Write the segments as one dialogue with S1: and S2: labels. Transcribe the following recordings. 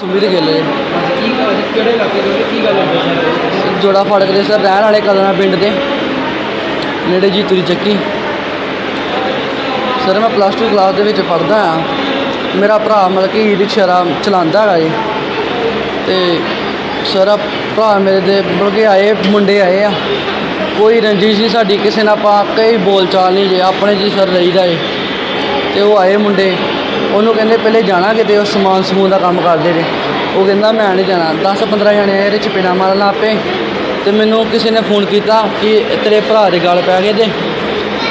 S1: ਸੁਮੀਰ ਗਿੱਲ। ਜੀ।
S2: ਕੀ ਗੱਲ ਕਿਹੜੇ ਇਲਾਕੇ ਦੇ ਵਿੱਚ ਕੀ ਗੱਲ ਸਰ
S1: ਜੋੜਾ ਫਾੜਕ ਦੇ ਸਰ ਰਹਿਣ ਵਾਲੇ ਕਦਨਾ ਪਿੰਡ ਦੇ? ਨੇੜੇ ਜੀਤੂ ਦੀ ਚੱਕੀ। ਸਰ ਮੈਂ ਪਲੱਸ 2 ਕਲਾਸ ਦੇ ਵਿੱਚ ਪੜ੍ਹਦਾ ਆ ਮੇਰਾ ਭਰਾ ਮਤਲਬ ਕਿ ਰਿਕਸ਼ਾ ਚਲਾਉਂਦਾ ਹੈਗਾ ਜੀ। ਤੇ ਸਰ ਭਰਾ ਮੇਰੇ ਦੇ ਮਤਲਬ ਕਿ ਆਏ ਮੁੰਡੇ ਆਏ ਆ। ਕੋਈ ਰੰਜਿਸ਼ ਨਹੀਂ ਸਾਡੀ ਕਿਸੇ ਨਾਲ ਆਪਾਂ ਕਈ ਬੋਲ ਚਾਲ ਨਹੀਂ ਜੇ ਆਪਣੇ ਜੀ ਸਰ ਰਹੀਦਾ ਏ ਤੇ ਉਹ ਆਏ ਮੁੰਡੇ। ਉਹਨੂੰ ਕਹਿੰਦੇ ਪਹਿਲੇ ਜਾਣਾ ਕਿਤੇ, ਉਹ ਸਮਾਨ ਸਮੂਨ ਦਾ ਕੰਮ ਕਰਦੇ ਨੇ ਉਹ ਕਹਿੰਦਾ ਮੈਂ ਨਹੀਂ ਜਾਣਾ। 10 15 ਜਣੇ ਇਹਦੇ ਚ ਪਿਨਾ ਮਾਰਨ ਆਪੇ। ਪਏ ਤੇ ਮੈਨੂੰ ਕਿਸੇ ਨੇ ਫੋਨ ਕੀਤਾ ਕਿ ਤੇਰੇ ਭਰਾ ਦੇ ਗਾਲ ਪੈ ਗਏ ਤੇ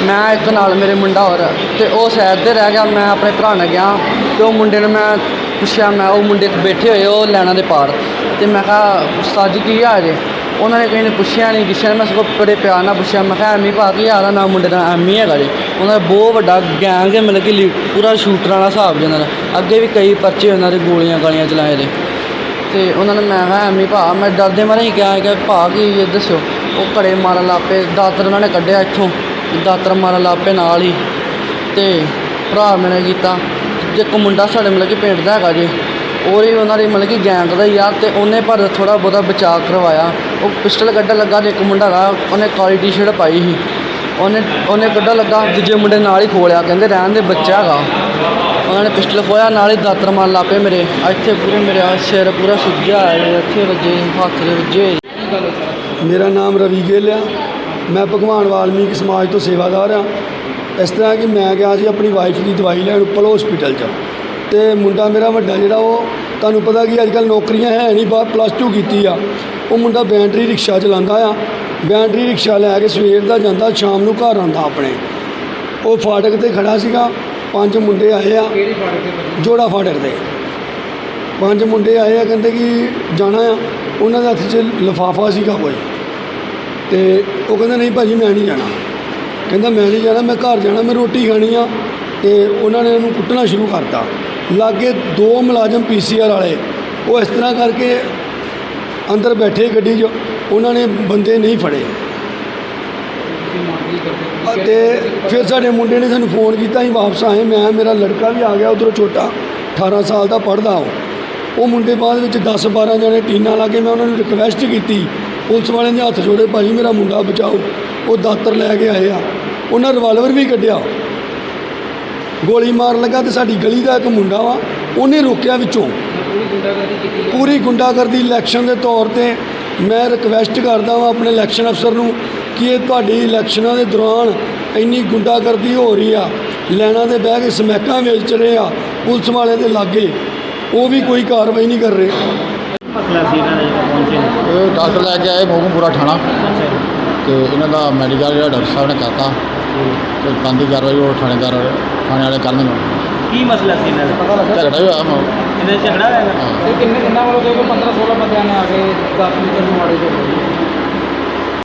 S1: ਮੈਂ ਇੱਕ ਨਾਲ ਮੇਰੇ ਮੁੰਡਾ ਹੋਰ ਤੇ ਉਹ ਸਾਈਡ ਤੇ ਰਹਿ ਗਿਆ, ਮੈਂ ਆਪਣੇ ਭਰਾ ਨਾਲ ਗਿਆ। ਤੇ ਉਹ ਮੁੰਡੇ ਨੂੰ ਮੈਂ ਪੁੱਛਿਆ, ਮੈਂ ਉਹ ਮੁੰਡੇ ਬੈਠੇ ਹੋਏ, ਉਹ ਲੈਣਾ ਦੇ ਪਾਰ ਤੇ ਮੈਂ ਕਿਹਾ, ਉਸਤਾਦ ਜੀ ਕੀ ਆ ਜੇ? ਉਹਨਾਂ ਨੇ ਕਿਸੇ ਨੇ ਪੁੱਛਿਆ ਨਹੀਂ ਕਿਸੇ ਮੈਂ ਸਗੋਂ ਬੜੇ ਪਿਆਰ ਨਾਲ ਪੁੱਛਿਆ। ਮੈਂ ਕਿਹਾ, ਐਮੀ ਭਾ ਕੀ ਹਾਲ ਆ ਨਾ ਮੁੰਡੇ ਦਾ ਐਮੀ ਹੈਗਾ ਜੀ। ਉਹਨਾਂ ਦਾ ਬਹੁਤ ਵੱਡਾ ਗੈਂਗ ਹੈ, ਮਤਲਬ ਕਿ ਲੀ- ਪੂਰਾ ਸ਼ੂਟਰਾਂ ਵਾਲਾ ਹਿਸਾਬ ਜੀ ਉਹਨਾਂ ਦਾ। ਅੱਗੇ ਵੀ ਕਈ ਪਰਚੇ ਉਹਨਾਂ ਦੇ ਗੋਲੀਆਂ ਗਾਲੀਆਂ ਚਲਾਏ ਦੇ। ਤੇ ਉਹਨਾਂ ਨੇ ਮੈਂ ਕਿਹਾ, ਐਮੀ ਭਾ, ਮੈਂ ਡਰਦੇ ਮਾਰੇ ਹੀ ਕਿਹਾ ਕਿ ਭਾ, ਕੀ ਇਹ ਦੱਸਿਓ? ਉਹ ਘੜੇ ਮਾਰਨ ਲੱਗ ਪਏ। ਦਾਤਰ ਉਹਨਾਂ ਨੇ ਕੱਢਿਆ ਇੱਥੋਂ। ਦਾਤਰ ਮਾਰਨ ਲੱਗ ਪਏ ਨਾਲ ਹੀ। ਤੇ ਭਰਾ ਮੈਨੇ ਕੀਤਾ। ਜੇ ਇੱਕ ਮੁੰਡਾ ਸਾਡੇ ਮਤਲਬ ਕਿ ਪਿੰਡ ਦਾ ਹੈਗਾ ਜੀ। ਉਹ ਉਹਨਾਂ ਦੀ ਮਤਲਬ ਕਿ ਗੈਂਗ ਦਾ ਹੀ ਆ ਅਤੇ ਉਹਨੇ ਪਰ ਥੋੜ੍ਹਾ ਬਹੁਤਾ ਬਚਾਅ ਕਰਵਾਇਆ। ਉਹ ਪਿਸਟਲ ਕੱਢਣ ਲੱਗਾ ਅਤੇ ਇੱਕ ਮੁੰਡਾ ਹੈਗਾ ਉਹਨੇ ਕਾਲੀ ਟੀ-ਸ਼ਰਟ ਪਾਈ ਸੀ। ਉਹਨੇ ਉਹਨੇ ਕੱਢਣ ਲੱਗਾ, ਦੂਜੇ ਮੁੰਡੇ ਨਾਲ ਹੀ ਖੋਲਿਆ, ਕਹਿੰਦੇ ਰਹਿਣ ਦੇ, ਬੱਚਾ ਹੈਗਾ। ਉਹਨਾਂ ਨੇ ਪਿਸਟਲ ਖੋਇਆ, ਨਾਲ ਹੀ ਦਾਤਰ ਮਾਰਨ ਲੱਗ ਪਏ ਮੇਰੇ। ਇੱਥੇ ਪੂਰੇ ਮੇਰੇ ਸਿਰ ਪੂਰਾ ਸੁੱਜਿਆ ਹੈ, ਇੱਥੇ ਵੱਜੇ, ਹੱਥ ਦੇ ਵੱਜੇ।
S3: ਮੇਰਾ ਨਾਮ ਰਵੀ ਗਿੱਲ ਆ। ਮੈਂ ਭਗਵਾਨ ਵਾਲਮੀਕ ਸਮਾਜ ਤੋਂ ਸੇਵਾਦਾਰ ਆ। ਇਸ ਤਰ੍ਹਾਂ ਕਿ ਮੈਂ ਗਿਆ ਸੀ ਆਪਣੀ ਵਾਈਫ ਦੀ ਦਵਾਈ ਲੈਣ ਉੱਪਲ ਹਸਪੀਟਲ 'ਚ। ਤੇ ਮੁੰਡਾ ਮੇਰਾ ਵੱਡਾ ਜਿਹੜਾ ਉਹ ਤੁਹਾਨੂੰ ਪਤਾ ਕਿ ਅੱਜ ਕੱਲ੍ਹ ਨੌਕਰੀਆਂ ਹੈ ਨਹੀਂ ਬਾਹਰ ਪਲੱਸ 2 ਕੀਤੀ ਆ। ਉਹ ਮੁੰਡਾ ਬੈਟਰੀ ਰਿਕਸ਼ਾ ਚਲਾਉਂਦਾ ਆ। ਬੈਟਰੀ ਰਿਕਸ਼ਾ ਲੈ ਕੇ ਸਵੇਰ ਦਾ ਜਾਂਦਾ ਸ਼ਾਮ ਨੂੰ ਘਰ ਆਉਂਦਾ ਆਪਣੇ। ਉਹ ਫਾਟਕ ਤੇ ਖੜਾ ਸੀਗਾ। ਪੰਜ ਮੁੰਡੇ ਆਏ ਆ। ਜੋੜਾ ਫਾਟਕ ਤੇ। ਪੰਜ ਮੁੰਡੇ ਆਏ ਆ ਕਹਿੰਦੇ ਕਿ ਜਾਣਾ ਆ। ਉਹਨਾਂ ਦੇ ਹੱਥ 'ਚ ਲਿਫਾਫਾ ਸੀਗਾ ਕੋਈ। ਤੇ ਉਹ ਕਹਿੰਦਾ ਨਹੀਂ ਭਾਜੀ ਮੈਂ ਨਹੀਂ ਜਾਣਾ। ਕਹਿੰਦਾ ਮੈਂ ਨਹੀਂ ਜਾਣਾ ਮੈਂ ਘਰ ਜਾਣਾ ਮੈਂ ਰੋਟੀ ਖਾਣੀ ਆ। ਤੇ ਉਹਨਾਂ ਨੇ ਉਹਨੂੰ ਕੁੱਟਣਾ ਸ਼ੁਰੂ ਕਰਤਾ। ਲਾਗੇ ਦੋ ਮੁਲਾਜ਼ਮ ਪੀਸੀਆਰ ਵਾਲੇ, ਉਹ ਇਸ ਤਰ੍ਹਾਂ ਕਰਕੇ ਅੰਦਰ ਬੈਠੇ ਗੱਡੀ 'ਚ, ਉਹਨਾਂ ਨੇ ਬੰਦੇ ਨਹੀਂ ਫੜੇ।
S2: ਤੁਸੀਂ
S3: ਅਤੇ ਫਿਰ ਸਾਡੇ ਮੁੰਡੇ ਨੇ ਸਾਨੂੰ ਫੋਨ ਕੀਤਾ, ਅਸੀਂ ਵਾਪਸ ਆਏ, ਮੈਂ ਮੇਰਾ ਲੜਕਾ ਵੀ ਆ ਗਿਆ, ਉਧਰੋਂ ਛੋਟਾ 18 ਸਾਲ ਦਾ ਪੜਦਾ ਉਹ। ਉਹ ਮੁੰਡੇ ਬਾਅਦ ਵਿੱਚ 10 12 ਜਣੇ ਟੀਨਾਂ ਲਾ ਕੇ ਮੈਂ ਉਹਨਾਂ ਨੂੰ ਰਿਕਵੈਸਟ ਕੀਤੀ, ਪੁਲਿਸ ਵਾਲਿਆਂ ਦੇ ਹੱਥ ਜੋੜੇ, ਭਾਜੀ, ਮੇਰਾ ਮੁੰਡਾ ਬਚਾਓ। ਉਹ ਦਾਤਰ ਲੈ ਕੇ ਆਏ ਆ। ਉਹਨਾਂ ਰਿਵਾਲਵਰ ਵੀ ਕੱਢਿਆ। ਗੋਲੀ ਮਾਰਨ ਲੱਗਾ ਤੇ ਸਾਡੀ ਗਲੀ ਦਾ ਇੱਕ ਮੁੰਡਾ ਵਾ ਉਹਨੇ ਰੋਕਿਆ ਵਿੱਚੋਂ। ਪੂਰੀ ਗੁੰਡਾਗਰਦੀ ਇਲੈਕਸ਼ਨ ਦੇ ਤੌਰ ਤੇ ਮੈਂ ਰਿਕਵੈਸਟ ਕਰਦਾ ਹਾਂ ਆਪਣੇ ਇਲੈਕਸ਼ਨ ਅਫਸਰ ਨੂੰ ਕਿ ਇਹ ਤੁਹਾਡੀ ਇਲੈਕਸ਼ਨਾਂ ਦੇ ਦੌਰਾਨ ਇੰਨੀ ਗੁੰਡਾਗਰਦੀ ਹੋ ਰਹੀ ਆ ਲੈਣਾ ਦੇ ਬਹਿ ਕੇ ਸਮੈਕਾਂ ਵੇਚ ਰਹੇ ਆ ਪੁਲਿਸ ਵਾਲੇ ਦੇ ਲਾਗੇ ਉਹ ਵੀ ਕੋਈ ਕਾਰਵਾਈ ਨਹੀਂ ਕਰ ਰਹੇ।
S4: ਮਸਲਾ ਸੀ ਇਹਨਾਂ ਦੇ ਜਦੋਂ ਪਹੁੰਚੇ ਨੇ।
S5: ਇਹ ਡਾਕਟਰ ਲੈ ਕੇ ਆਏ ਮੋਗਮਪੁਰਾ ਥਾਣਾ। ਤੇ ਇਹਨਾਂ ਦਾ ਮੈਡੀਕਲ ਜਿਹੜਾ ਡਾਕਟਰ ਸਾਹਿਬ ਨੇ ਕਰਤਾ। ਤੇ ਬੰਦੀ ਕਾਰਵਾਈ ਉਹ ਥਾਣੇਦਾਰ ਥਾਣੇ ਵਾਲੇ ਕਰਨਗੇ
S4: ਕੀ ਮਸਲਾ ਸੀ ਇਹਨਾਂ ਦਾ
S5: ਝਗੜਾ ਹੀ ਹੋਇਆ ਮ-
S4: ਇਹਨਾਂ 'ਚ ਝਗੜਾ ਹੋਇਆ ਗਾ?
S5: ਹਾਂ।
S2: ਤੇ ਕਿੰਨੇ ਕਿੰਨਾ ਵੱਲੋਂ ਕੋਈ 15 16 ਬੰਦਿਆਂ ਨੇ ਆ ਕੇ ਦਾਖਲ ਕਰਨ ਵਾਲੇ ਜੋ